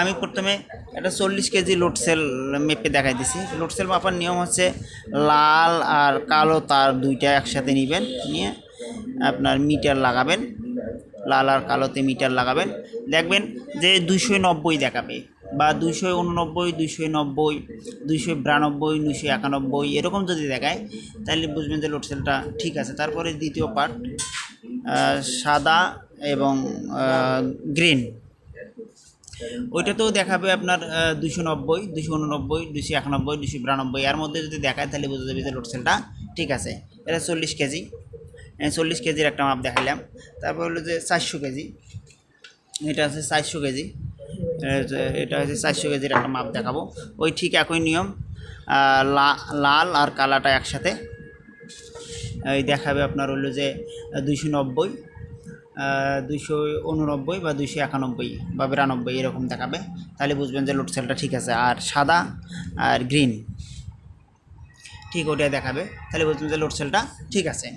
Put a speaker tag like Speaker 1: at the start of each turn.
Speaker 1: আমি প্রথমে একটা চল্লিশ কেজি লোড সেল মেপে দেখাই দিছি। লোড সেল মাপার নিয়ম হচ্ছে লাল আর কালো তার দুইটা একসাথে নেবেন, নিয়ে আপনার মিটার লাগাবেন, লাল আর কালোতে মিটার লাগাবেন। দেখবেন যে দুইশো নব্বই দেখাবে বা দুইশো উননব্বই, দুইশো নব্বই, দুইশো বিরানব্বই, দুইশো একানব্বই, এরকম যদি দেখায় তাহলে বুঝবেন যে লোড সেলটা ঠিক আছে। তারপরে দ্বিতীয় পার্ট সাদা এবং গ্রিন ওইটাতেও দেখাবে আপনার দুশো নব্বই দুশো উননব্বই দুশো একানব্বই দুশো বিরানব্বই। এর মধ্যে যদি দেখায় তাহলে বোঝা যাবে যে লোড সেলটা ঠিক আছে। এটা চল্লিশ কেজি। চল্লিশ কেজির একটা মাপ দেখাইলাম। তারপর হলো যে চারশো কেজি। এটা আছে চারশো কেজি। এটা হচ্ছে চারশো কেজির একটা মাপ দেখাবো। ওই ঠিক একই নিয়ম লাল আর কালাটা একসাথে। এই দেখাবে আপনার হলো যে দুইশো নব্বই দুইশো উননব্বই বা দুইশো একানব্বই বা বিরানব্বই এরকম দেখাবে। তাহলে বুঝবেন যে লোড সেলটা ঠিক আছে। আর সাদা আর গ্রিন ঠিক ওটাই দেখাবে। তাহলে বুঝবেন যে লোড সেলটা ঠিক আছে।